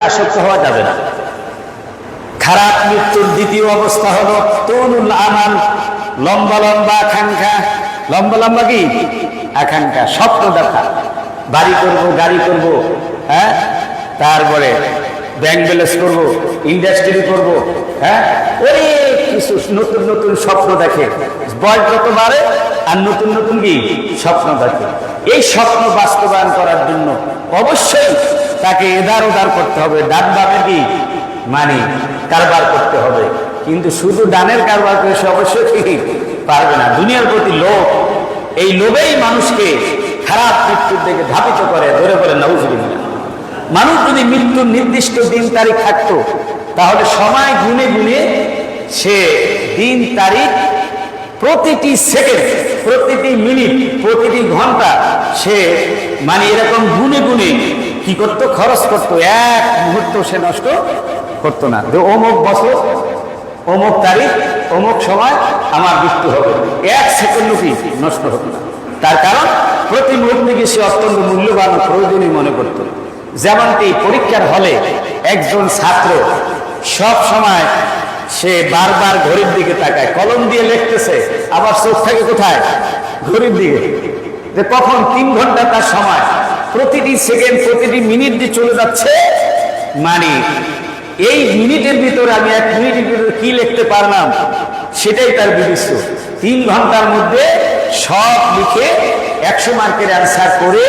আসক্ত হওয়া যাবে না। খারাপ মৃত্যুর দ্বিতীয় অবস্থা হলো তরুল আমাল, লম্বা লম্বা আকাঙ্ক্ষা। লম্বা লম্বা কি? আকাঙ্ক্ষা, স্বপ্ন দেখা। বাড়ি করব, গাড়ি করব হ্যাঁ? তারপরে ব্যাংক ব্যালেন্স করব ইন্ডাস্ট্রি করব হ্যাঁ? অনেক কিছু নতুন নতুন স্বপ্ন দেখে। বয়স যত বাড়ে আর নতুন নতুন কি? স্বপ্ন দেখে। এই স্বপ্ন বাস্তবায়ন করার জন্য অবশ্যই তাকে এদার ওদার করতে হবে। ডান বামে কি? মানে কারবার করতে হবে। কিন্তু শুধু ডানের কারবার করে সে অবশ্যই পারবে না। দুনিয়ার প্রতি লোভ, এই লোভেই মানুষকে খারাপ মৃত্যুর দিকে ধাবিত করে, ধরে বলে নৌজবিল্লা মানুষ যদি মৃত্যুর নির্দিষ্ট দিন তারিখ থাকতো, তাহলে সময় গুনে গুনে সে দিন তারিখ প্রতিটি সেকেন্ড, প্রতিটি মিনিট, প্রতিটি ঘণ্টা সে মানে এরকম গুনে গুনে কি করতো? খরচ করতো। এক মুহূর্ত সে নষ্ট করতো না। অমুক বছর, অমুক তারিখ, অমুক সময় আমার মৃত্যু হবে। এক সেকেন্ড কি নষ্ট হতো না। তার কারণ, প্রতি মুহূর্তে সে অত্যন্ত মূল্যবান প্রয়োজনীয় মনে করত। যেমনটি পরীক্ষার হলে একজন ছাত্র সব সময় সে বারবার ঘড়ির দিকে তাকায়, কলম দিয়ে লিখতেছে আবার চোখ থাকে কোথায়? ঘড়ির দিকে। যে কখন তিন ঘণ্টা তার সময়, প্রতিটি সেকেন্ড, প্রতিটি মিনিট দিয়ে চলে যাচ্ছে মানে এই মিনিটের ভিতরে আমি এক মিনিটের ভিতরে কি লিখতে পারলাম, সেটাই তার বিদিষ্ট তিন ঘণ্টার মধ্যে সব লিখে একশো মার্কের অ্যান্সার করে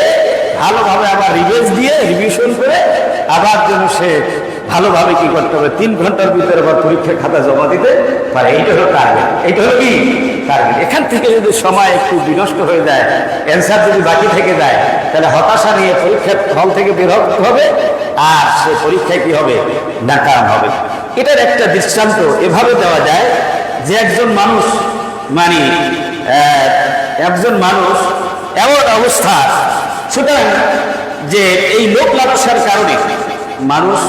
ভালোভাবে আবার রিভাইজ দিয়ে রিভিশন করে আবার যেন সে ভালোভাবে কি করতে হবে? তিন ঘণ্টার ভিতরে আবার পরীক্ষার খাতা জমা দিতে পারে। এইটা হলো টার্গেট এইটা হলো কি? টার্গেট এখান থেকে যদি সময় একটু বিনষ্ট হয়ে যায় অ্যান্সার যদি বাকি থেকে যায়, তাহলে হতাশা নিয়ে পরীক্ষার হল থেকে বের হবে, আর সে পরীক্ষায় কি হবে? নাকাম হবে। এটার একটা দৃষ্টান্ত। এভাবে দেওয়া যায় যে একজন মানুষ মানে একজন মানুষ এমন অবস্থা। সুতরাং যে এই লোক লালসার কারণে মানুষ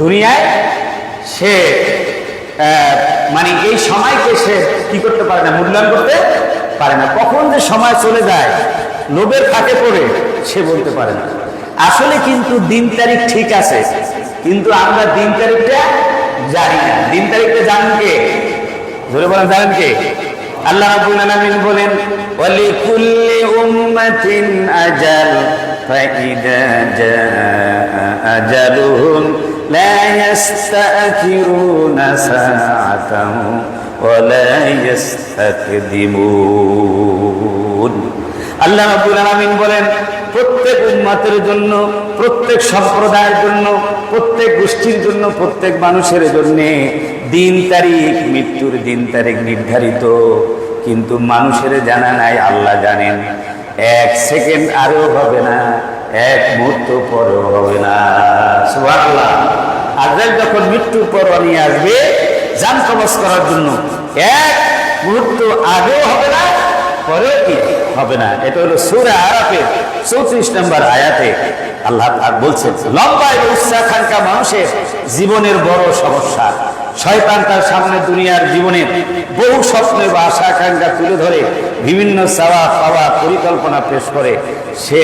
দুনিয়ায় সে মানে এই সময়কে সে কি করতে পারে না, মূল্যায়ন করতে পারে না। কখন যে সময় চলে যায়, লোভের ফাঁকে পড়ে, সে বলতে পারে না। আসলে কিন্তু দিন তারিখ ঠিক আছে, কিন্তু আমরা দিন তারিখটা জানি না। দিন তারিখটা জানেন কে? ধরে বলেন, জানেন কে? আল্লাহ রাব্বুল আলামিন বলেন, ওয়ালিকুল্লি উম্মাতিন আজাল, ফাইদা জাআ আজালুহুম ইস্তাখিরুনা সাআতান ওয়া লা ইস্তাকদিমুন আল্লাহ রাব্বুল আলামিন বলেন, প্রত্যেক উম্মাতের জন্য, প্রত্যেক সম্প্রদায়ের জন্য, প্রত্যেক গোষ্ঠীর জন্য, প্রত্যেক মানুষের জন্য দিন তারিখ, মৃত্যুর দিন তারিখ নির্ধারিত। কিন্তু মানুষের জানা নাই, আল্লাহ জানেন, এক সেকেন্ড আরও হবে না, এক মুহূর্ত পরেও হবে না। সুবহানাল্লাহ। আজরাইল যখন মৃত্যুর পর নিয়ে আসবে জান কবচ করার জন্য। এক মুহূর্ত আগেও হবে না, পরেও কি হবে না? এটা হলো সুরা আরাফের চৌত্রিশ নম্বর আয়াতে আল্লাহ বলছেন, লম্বা এবং উচ্চাকাঙ্ক্ষা মানুষের জীবনের বড় সমস্যা। শয়তান তার সামনে দুনিয়ার জীবনে বহু স্বপ্ন বা আশা আকাঙ্ক্ষা তুলে ধরে, বিভিন্ন চাওয়া পাওয়া পরিকল্পনা পেশ করে। সে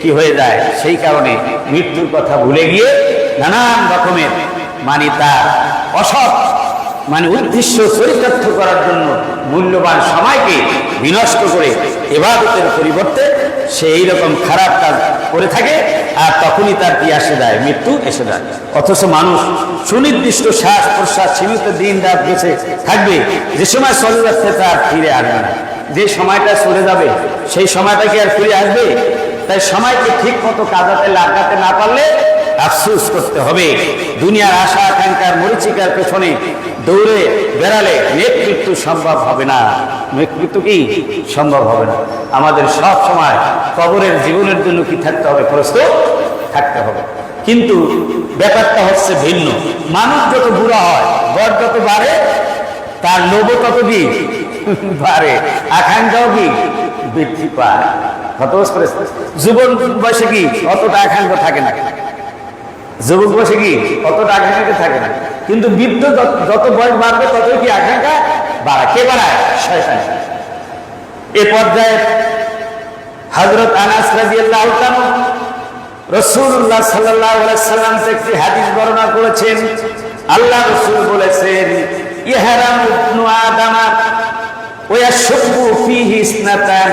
কি হয়ে যায়? সেই কারণে মৃত্যুর কথা ভুলে গিয়ে নানান রকমের মানে তার অসৎ মানে উদ্দেশ্য চরিতার্থ করার জন্য মূল্যবান সময়কে বিনষ্ট করে এবাদতের পরিবর্তে সে এইরকম খারাপ কাজ করে থাকে আর তখনই তার কি আসে যায়, মৃত্যু এসে যায়। অথচ মানুষ সুনির্দিষ্ট শ্বাস প্রশ্বাস সীমিত দিন রাত বেঁচে থাকবে, যে সময় চলে যাচ্ছে তার ফিরে আসবে না। যে সময়টা চলে যাবে, সেই সময়টা কি আর ফিরে আসবে। তাই সময়কে ঠিক মতো কাজাতে লাগাতে না পারলে আফসুস করতে হবে। দুনিয়ার আশা আকাঙ্ক্ষার মরিচিকার পেছনে দৌড়ে বেড়ালে নেতৃত্ব সম্ভব হবে না। নেতৃত্ব কি? সম্ভব হবে না। আমাদের সব সময় কবরের জীবনের জন্য কি থাকতে হবে? প্রস্তুত? থাকতে হবে। কিন্তু ব্যাপারটা হচ্ছে ভিন্ন। মানুষ যত বুড়া হয়, বর যত বাড়ে, তার লোভ তত কি? বাড়ে। আকাঙ্ক্ষাও কি? বৃদ্ধি পায়। কত যুবক বয়সে কি অতটা আকাঙ্ক্ষা থাকে না। যুবক বসে কি? অতটা আকাঙ্ক্ষা থাকে না। কিন্তু বৃদ্ধ যত- বয়স বাড়বে, ততই কি আকাঙ্ক্ষা বাড়ায়? কে বাড়ায়? এ পর্যায়ে হজরত আনাস রসুল্লাহ সাল্লাহ সাল্লাম একটি হাদিস বর্ণনা করেছেন। আল্লাহ রসুল বলেছেন, ইহারাম ইবনু আদামা ওয়াশুব্বু ফিহি ইসনাতান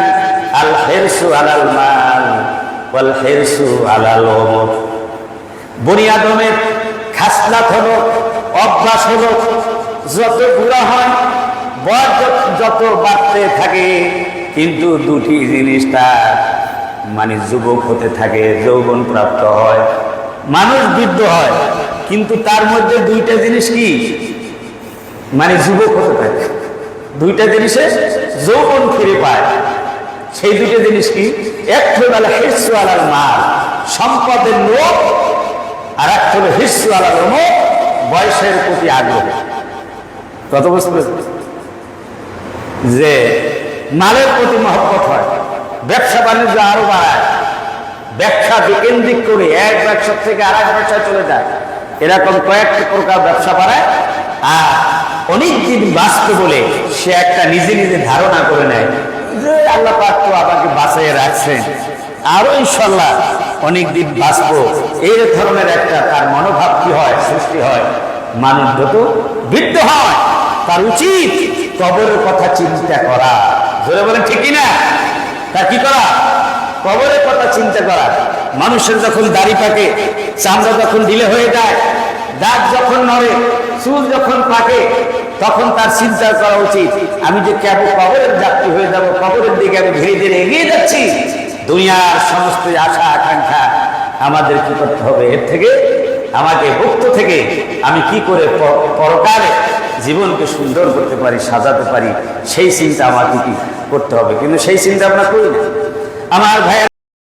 আল হিরসু আলাল মাল ওয়াল হিরসু আলাল ওমর বনি আদমের খাসলাত হলো, অভ্যাস হলো, যত বুড়া হয় বয়স যত- বাড়তে থাকে, কিন্তু দুটি জিনিস তার মানে যুবক হতে থাকে, যৌবন প্রাপ্ত হয়, মানুষ বৃদ্ধ হয়, কিন্তু তার মধ্যে দুইটা জিনিস কি? মানে যুবক হতে থাকে। দুইটা জিনিসে যৌবন ফিরে পায়। সেই দুটো জিনিস কি? একটা হলো হিসু আলাল মাল সম্পদের লোক আর একটা হলো হিসু আলাল বয়সের প্রতি আগ্রহ। কত বুঝতে যে মালের প্রতি মহব্বত হয়, ব্যবসা বাণিজ্য আরও বাড়ায়, ব্যবসা কেন্দ্রিক করে এক ব্যবসা থেকে আর এক ব্যবসায় চলে যায়। এরকম কয়েকটি প্রকার ব্যবসা বাড়ায়, আর অনেক দিন বাঁচতে বলে সে একটা নিজে নিজে ধারণা করে নেয় যে আল্লাহ পাক তো আমাকে বাঁচিয়ে রাখছেন। আরও ইনশাল্লাহ অনেক দিন বাঁচবো। এই ধরনের একটা তার মনোভাব কি হয়, সৃষ্টি হয়? মানুষ যত বৃদ্ধ হয়, তার উচিত কবরের কথা চিন্তা করা। ধরে বলেন ঠিকই না তা কি করা? কবরের কথা চিন্তা করা। মানুষের যখন দাড়ি পাকে, চামড়া যখন ঢিলে হয়ে যায়, দাঁত যখন নড়ে, চুল যখন পাকে, তখন তার চিন্তা করা উচিত, আমি যে কেবল কবরের যাত্রী হয়ে যাব, কবরের দিকে আমি ধীরে ধীরে এগিয়ে যাচ্ছি। দুনিয়ার সমস্ত আশা আকাঙ্ক্ষা আমাদের কি করতে হবে? এর থেকে, আমাকে মুক্ত থেকে আমি কি করে পরকালে জীবনকে সুন্দর করতে পারি, সাজাতে পারি, সেই চিন্তা আমাকে কি করতে হবে? কিন্তু সেই চিন্তা আমরা করি না। আমার ভাইয়ের